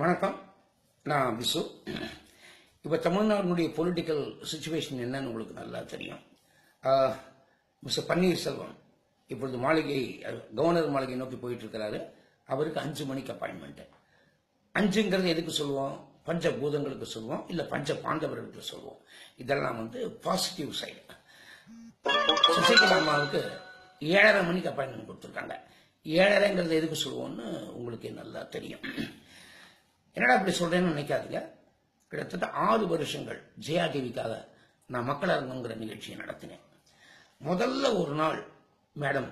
வணக்கம். நான் விசு. இப்போ தமிழ்நாட்டினுடைய பொலிட்டிக்கல் சுச்சுவேஷன் என்னன்னு உங்களுக்கு நல்லா தெரியும். மிஸ்டர் பன்னீர்செல்வம் இப்பொழுது மாளிகை கவர்னர் மாளிகை நோக்கி போயிட்டு இருக்கிறாரு அவருக்கு அஞ்சு மணிக்கு அப்பாயின்மெண்ட் அஞ்சுங்கிறது எதுக்கு சொல்லுவோம்? பஞ்ச பூதங்களுக்கு சொல்லுவோம். இல்லை பஞ்ச பாண்டவர்களுக்கு சொல்லுவோம். இதெல்லாம் வந்து பாசிட்டிவ் சைடு சசிகலா அம்மாவுக்கு ஏழரை மணிக்கு அப்பாயின்மெண்ட் கொடுத்துருக்காங்க. ஏழரைங்கிறது எதுக்கு சொல்லுவோம்னு உங்களுக்கு நல்லா தெரியும். என்னடா இப்படி சொல்றேன்னு நினைக்காதீங்க. கிட்டத்தட்ட ஆறு வருஷங்கள் ஜெயா டிவிக்காக நான் மக்கள் அரங்குங்கிற நிகழ்ச்சியை நடத்தினேன். முதல்ல ஒரு நாள் மேடம்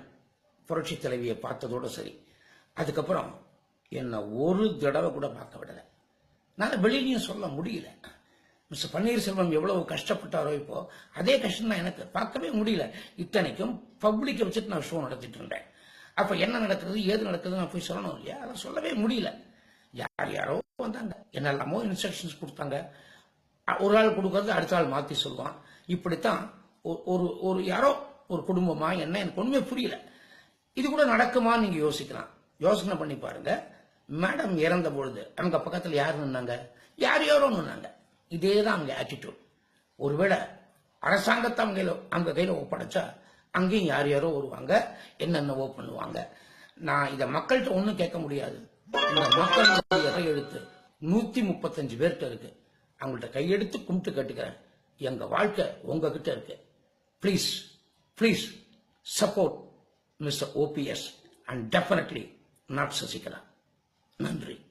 புரட்சி தலைவியை பார்த்ததோட சரி. அதுக்கப்புறம் என்னை ஒரு தடவை கூட பார்க்க விடலை. நான் வெளியிலையும் சொல்ல முடியல. மிஸ்டர் பன்னீர்செல்வம் எவ்வளவு கஷ்டப்பட்டாரோ இப்போ அதே கஷ்டம் தான் எனக்கு. பார்க்கவே முடியல. இத்தனைக்கும் பப்ளிக்கை வச்சுட்டு நான் ஷோ நடத்திட்டு இருந்தேன். அப்போ என்ன நடக்கிறது ஏது நடக்குது நான் போய் சொல்லணும் இல்லையா? அதை சொல்லவே முடியல. யார் யாரோ வந்தாங்க. என்னெல்லாமோ இன்ஸ்ட்ரக்ஷன்ஸ் கொடுத்தாங்க. ஒரு ஆள் கொடுக்கறது அடுத்த ஆள் மாத்தி சொல்லுவான். இப்படித்தான் ஒ- ஒரு ஒரு யாரோ ஒரு குடும்பமா என்ன எனக்கு ஒண்ணுமே புரியல. இது கூட நடக்குமான்னு நீங்க யோசிக்கலாம். யோசனை பண்ணி பாருங்க. மேடம் இறந்த பொழுது அங்க பக்கத்துல யார் நின்னாங்க? யார் யாரோ நின்னாங்க. இதே தான் அங்கே ஆட்டிடியூட் ஒருவேளை அரசாங்கத்தை அவங்க கையில அவங்க கையில ஒப்படைச்சா அங்கேயும் யார் யாரோ வருவாங்க. என்னென்னவோ பண்ணுவாங்க. நான் இதை மக்கள்கிட்ட ஒன்றும் கேட்க முடியாது. இந்த மக்களுடைய இறையெழுத்து நூத்தி முப்பத்தஞ்சு பேர்கிட்ட இருக்கு. அவங்கள்ட்ட கையெடுத்து கும்பிட்டு கேட்டுக்கிறேன். எங்க வாழ்க்கை உங்ககிட்ட இருக்கு. Please please support mister OPS and definitely not Sasikala. நன்றி.